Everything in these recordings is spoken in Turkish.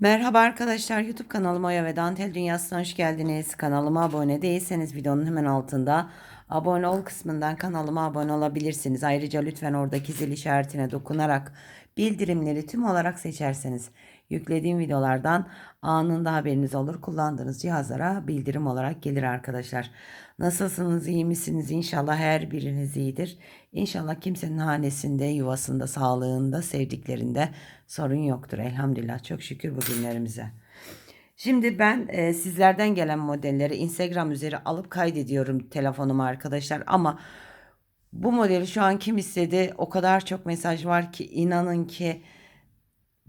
Merhaba arkadaşlar YouTube kanalıma Oya ve Dantel Dünyası'na hoş geldiniz. Kanalıma abone değilseniz videonun hemen altında abone ol kısmından kanalıma abone olabilirsiniz. Ayrıca lütfen oradaki zil işaretine dokunarak bildirimleri tüm olarak seçerseniz yüklediğim videolardan anında haberiniz olur. Kullandığınız cihazlara bildirim olarak gelir arkadaşlar. Nasılsınız iyi misiniz? İnşallah her biriniz iyidir. İnşallah kimsenin hanesinde, yuvasında, sağlığında, sevdiklerinde sorun yoktur. Elhamdülillah çok şükür bugünlerimize. Şimdi ben e, sizlerden gelen modelleri Instagram üzeri alıp kaydediyorum telefonuma arkadaşlar ama bu modeli şu an kim istedi o kadar çok mesaj var ki inanın ki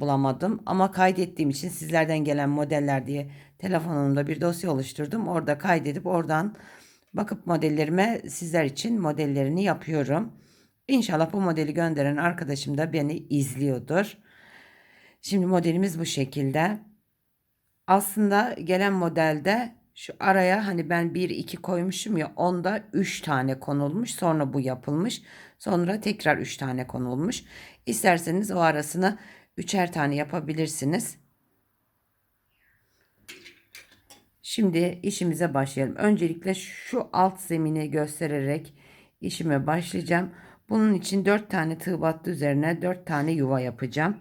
bulamadım ama kaydettiğim için sizlerden gelen modeller diye telefonumda bir dosya oluşturdum. Orada kaydedip oradan bakıp modellerime sizler için modellerini yapıyorum. İnşallah bu modeli gönderen arkadaşım da beni izliyordur. Şimdi modelimiz bu şekilde. Aslında gelen modelde şu araya hani ben 1 2 koymuşum ya onda 3 tane konulmuş. Sonra bu yapılmış. Sonra tekrar 3 tane konulmuş. İsterseniz o arasını üçer tane yapabilirsiniz. Şimdi işimize başlayalım. Öncelikle şu alt zemini göstererek işime başlayacağım. Bunun için 4 tane tığ battı üzerine 4 tane yuva yapacağım.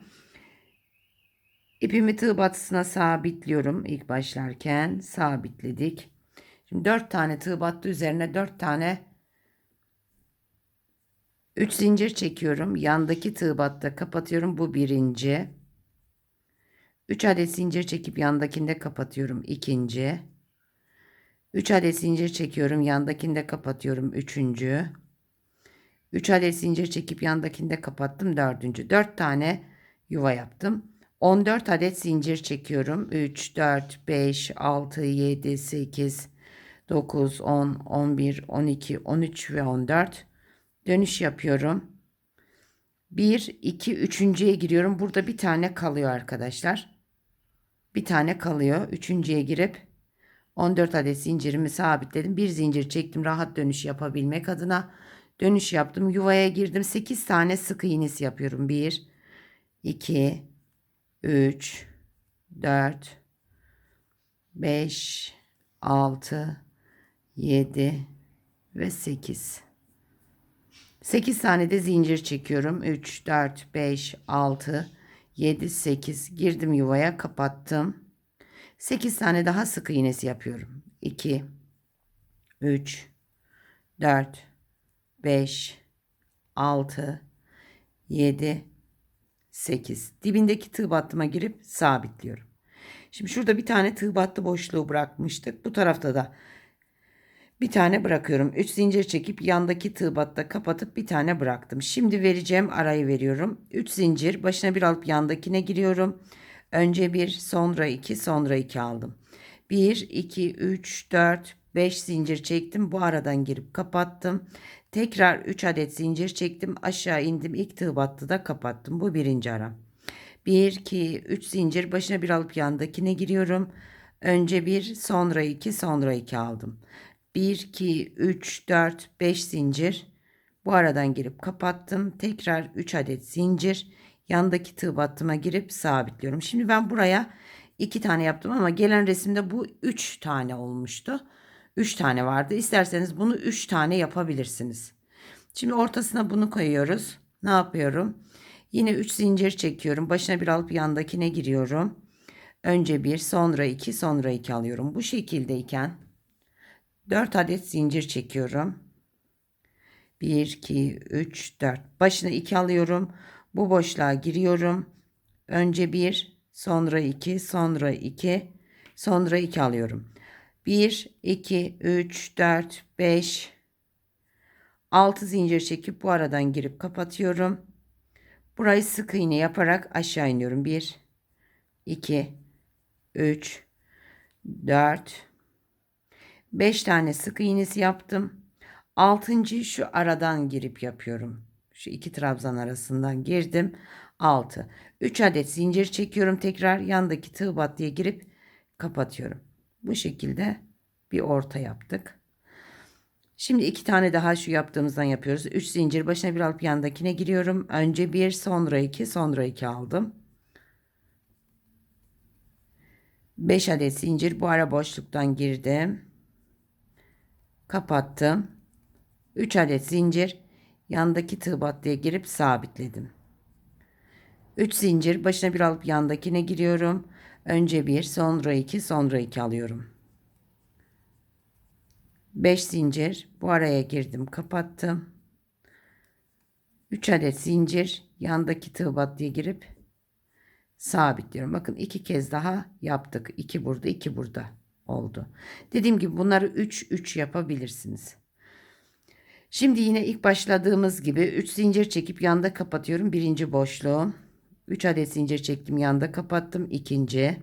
İpimi tığ battısına sabitliyorum ilk başlarken sabitledik. Şimdi 4 tane tığ battı üzerine 4 tane 3 zincir çekiyorum. Yandaki tığ batta kapatıyorum. Bu birinci. 3 adet zincir çekip yandakinde kapatıyorum. ikinci. 3 adet zincir çekiyorum. Yandakinde kapatıyorum. Üçüncü. 3 adet zincir çekip yandakinde kapattım. Dördüncü. 4 tane yuva yaptım. 14 adet zincir çekiyorum. 3, 4, 5, 6, 7, 8, 9, 10, 11, 12, 13 ve 14. Dönüş yapıyorum. 1, 2, 3.ye giriyorum. Burada bir tane kalıyor arkadaşlar. Bir tane kalıyor. Üçüncüye girip 14 adet zincirimi sabitledim. Bir zincir çektim rahat dönüş yapabilmek adına. Dönüş yaptım. Yuvaya girdim. 8 tane sık iğnesi yapıyorum. 1, 2, 3, 4, 5, 6, 7 ve 8. 8 tane de zincir çekiyorum. 3, 4, 5, 6, 7, 8. Girdim yuvaya kapattım. 8 tane daha sık iğnesi yapıyorum. 2, 3, 4, 5, 6, 7, 8. Dibindeki tığ battıma girip sabitliyorum. Şimdi şurada bir tane tığ battı boşluğu bırakmıştık. Bu tarafta da bir tane bırakıyorum. 3 zincir çekip yandaki tığ batta kapatıp bir tane bıraktım. Şimdi vereceğim arayı veriyorum. 3 zincir başına bir alıp yandakine giriyorum. Önce 1 sonra 2 sonra 2 aldım. 1 2 3 4 5 zincir çektim. Bu aradan girip kapattım. Tekrar 3 adet zincir çektim. Aşağı indim. İlk tığ battı da kapattım. Bu birinci ara. 1 2 3 zincir başına bir alıp yandakine giriyorum. Önce 1 sonra 2 sonra 2 aldım. 1 2 3 4 5 zincir. Bu aradan girip kapattım. Tekrar 3 adet zincir. Yandaki tığ battıma girip sabitliyorum. Şimdi ben buraya 2 tane yaptım ama gelen resimde bu 3 tane olmuştu. 3 tane vardı. İsterseniz bunu 3 tane yapabilirsiniz. Şimdi ortasına bunu koyuyoruz. Ne yapıyorum? Yine 3 zincir çekiyorum. Başına bir alıp yandakine giriyorum. Önce 1, sonra 2, sonra 2 alıyorum. Bu şekildeyken 4 adet zincir çekiyorum. 1, 2, 3, 4. Başına 2 alıyorum. Bu boşluğa giriyorum. Önce 1, sonra 2, sonra 2, sonra 2 alıyorum. 1, 2, 3, 4, 5, 6 zincir çekip bu aradan girip kapatıyorum. Burayı sık iğne yaparak aşağı iniyorum. 1, 2, 3, 4, 5 tane sık iğnesi yaptım. 6. şu aradan girip yapıyorum. Şu iki trabzan arasından girdim. 6. 3 adet zincir çekiyorum. Tekrar yandaki tığ battıya girip kapatıyorum. Bu şekilde bir orta yaptık. Şimdi iki tane daha şu yaptığımızdan yapıyoruz. 3 zincir başına bir alıp yandakine giriyorum. Önce bir sonra iki sonra iki aldım. 5 adet zincir bu ara boşluktan girdim. Kapattım. 3 adet zincir yandaki tığ battıya girip sabitledim. 3 zincir başına bir alıp yandakine giriyorum. Önce 1, sonra 2, sonra 2 alıyorum. 5 zincir bu araya girdim, kapattım. 3 adet zincir yandaki tığ battıya girip sabitliyorum. Bakın iki kez daha yaptık. 2 burada, 2 burada oldu. Dediğim gibi bunları 3 3 yapabilirsiniz. Şimdi yine ilk başladığımız gibi 3 zincir çekip yanda kapatıyorum. Birinci boşluğum. 3 adet zincir çektim yanda kapattım. ikinci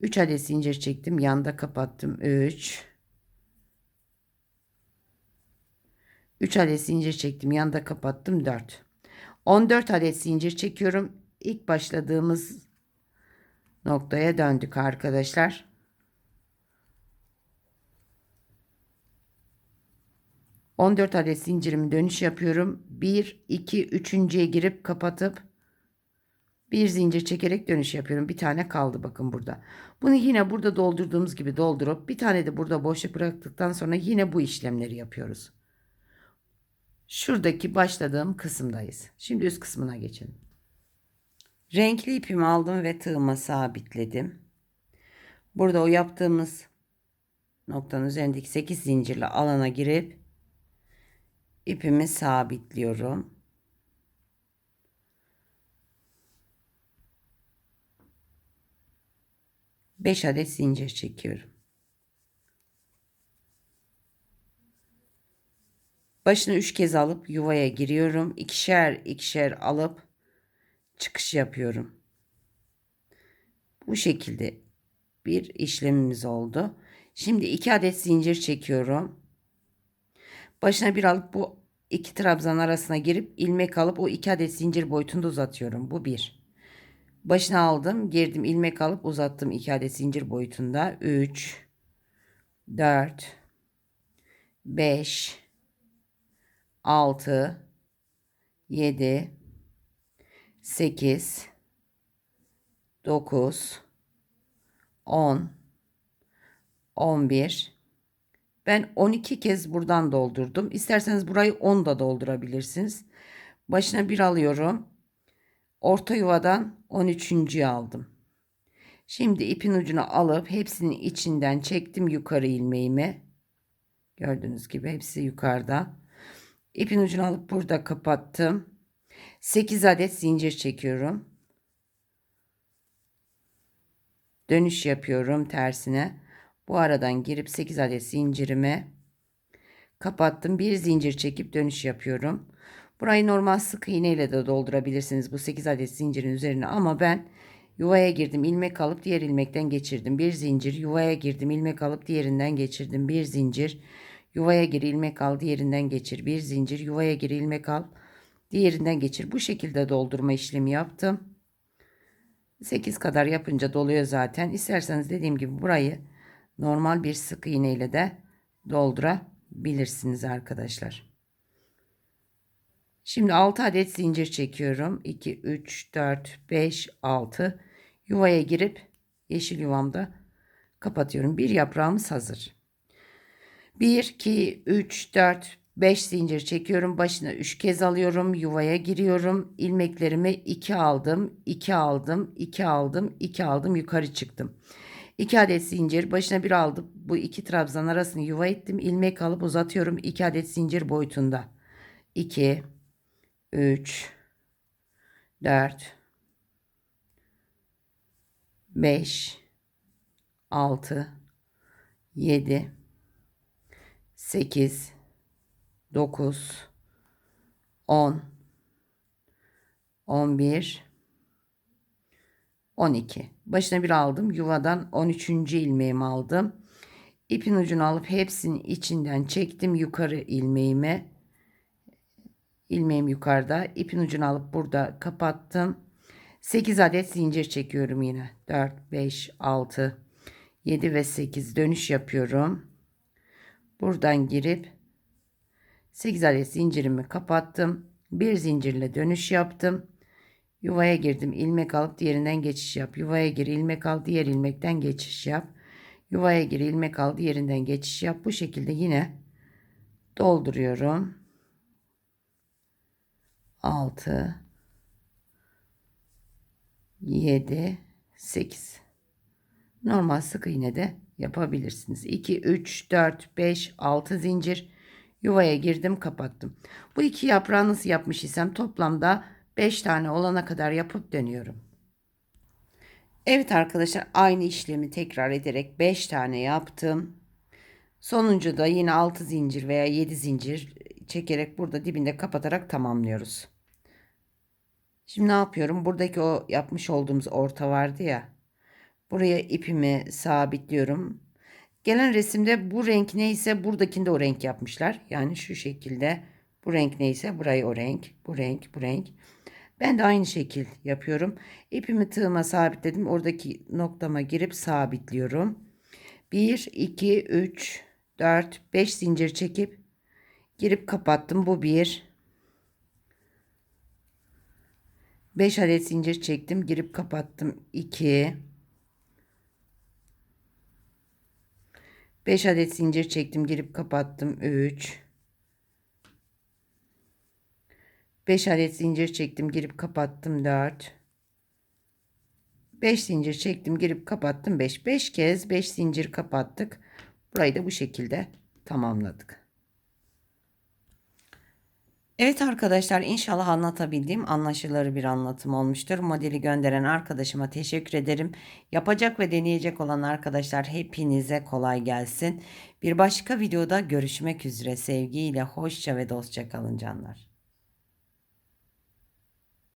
3 adet zincir çektim yanda kapattım. 3 3 adet zincir çektim yanda kapattım. 4 14 adet zincir çekiyorum. İlk başladığımız noktaya döndük arkadaşlar. 14 adet zincirimi dönüş yapıyorum. 1, 2, 3.ye girip kapatıp bir zincir çekerek dönüş yapıyorum. Bir tane kaldı bakın burada. Bunu yine burada doldurduğumuz gibi doldurup bir tane de burada boşluk bıraktıktan sonra yine bu işlemleri yapıyoruz. Şuradaki başladığım kısımdayız. Şimdi üst kısmına geçelim. Renkli ipimi aldım ve tığıma sabitledim. Burada o yaptığımız noktanın üzerindeki 8 zincirli alana girip ipimi sabitliyorum. Beş adet zincir çekiyorum. Başını üç kez alıp yuvaya giriyorum. İkişer ikişer alıp çıkış yapıyorum. Bu şekilde bir işlemimiz oldu. Şimdi iki adet zincir çekiyorum. Başına bir alıp bu iki trabzan arasına girip ilmek alıp o iki adet zincir boyutunda uzatıyorum. Bu bir. Başına aldım, girdim, ilmek alıp uzattım iki adet zincir boyutunda. 3 4 5 6 7 8 9 10 11 ben 12 kez buradan doldurdum. İsterseniz burayı 10 da doldurabilirsiniz. Başına bir alıyorum. Orta yuvadan 13. aldım. Şimdi ipin ucunu alıp hepsinin içinden çektim yukarı ilmeğimi. Gördüğünüz gibi hepsi yukarıda. İpin ucunu alıp burada kapattım. 8 adet zincir çekiyorum. Dönüş yapıyorum tersine. Bu aradan girip 8 adet zincirimi kapattım. Bir zincir çekip dönüş yapıyorum. Burayı normal sık iğne ile de doldurabilirsiniz bu 8 adet zincirin üzerine ama ben yuvaya girdim ilmek alıp diğer ilmekten geçirdim. Bir zincir yuvaya girdim ilmek alıp diğerinden geçirdim. Bir zincir yuvaya gir ilmek al diğerinden geçir. Bir zincir yuvaya gir ilmek al diğerinden geçir. Bu şekilde doldurma işlemi yaptım. 8 kadar yapınca doluyor zaten. İsterseniz dediğim gibi burayı normal bir sık iğne ile de doldurabilirsiniz arkadaşlar. Şimdi 6 adet zincir çekiyorum. 2, 3, 4, 5, 6. Yuvaya girip yeşil yuvamda kapatıyorum. Bir yaprağımız hazır. 1, 2, 3, 4, 5 zincir çekiyorum. Başına 3 kez alıyorum. Yuvaya giriyorum. İlmeklerimi 2 aldım. 2 aldım. 2 aldım. 2 aldım. Yukarı çıktım. 2 adet zincir. Başına bir aldım. Bu iki trabzan arasını yuva ettim. İlmek alıp uzatıyorum. 2 adet zincir boyutunda. 2 3 4 5 6 7 8 9 10 11 12 başına bir aldım yuvadan 13. ilmeğimi aldım ipin ucunu alıp hepsinin içinden çektim yukarı ilmeğime ilmeğim yukarıda ipin ucunu alıp burada kapattım 8 adet zincir çekiyorum yine 4 5 6 7 ve 8 dönüş yapıyorum buradan girip 8 adet zincirimi kapattım. Bir zincirle dönüş yaptım. Yuvaya girdim. ilmek alıp diğerinden geçiş yap. Yuvaya gir. ilmek al. Diğer ilmekten geçiş yap. Yuvaya gir. ilmek al. Diğerinden geçiş yap. Bu şekilde yine dolduruyorum. 6 7 8 Normal sık iğne de yapabilirsiniz. 2 3 4 5 6 zincir yuvaya girdim, kapattım. Bu iki yaprağı nasıl yapmış isem toplamda 5 tane olana kadar yapıp dönüyorum. Evet arkadaşlar aynı işlemi tekrar ederek 5 tane yaptım. Sonuncu da yine 6 zincir veya 7 zincir çekerek burada dibinde kapatarak tamamlıyoruz. Şimdi ne yapıyorum? Buradaki o yapmış olduğumuz orta vardı ya. Buraya ipimi sabitliyorum. Gelen resimde bu renk neyse buradakinde o renk yapmışlar. Yani şu şekilde bu renk neyse burayı o renk, bu renk, bu renk. Ben de aynı şekil yapıyorum. İpimi tığıma sabitledim. Oradaki noktama girip sabitliyorum. 1, 2, 3, 4, 5 zincir çekip girip kapattım. Bu 1. 5 adet zincir çektim. Girip kapattım. 2. 5 adet zincir çektim. Girip kapattım. 3. 5 adet zincir çektim. Girip kapattım. 4. 5 zincir çektim. Girip kapattım. 5. 5 kez 5 zincir kapattık. Burayı da bu şekilde tamamladık. Evet arkadaşlar inşallah anlatabildiğim anlaşılır bir anlatım olmuştur. Modeli gönderen arkadaşıma teşekkür ederim. Yapacak ve deneyecek olan arkadaşlar hepinize kolay gelsin. Bir başka videoda görüşmek üzere sevgiyle hoşça ve dostça kalın canlar.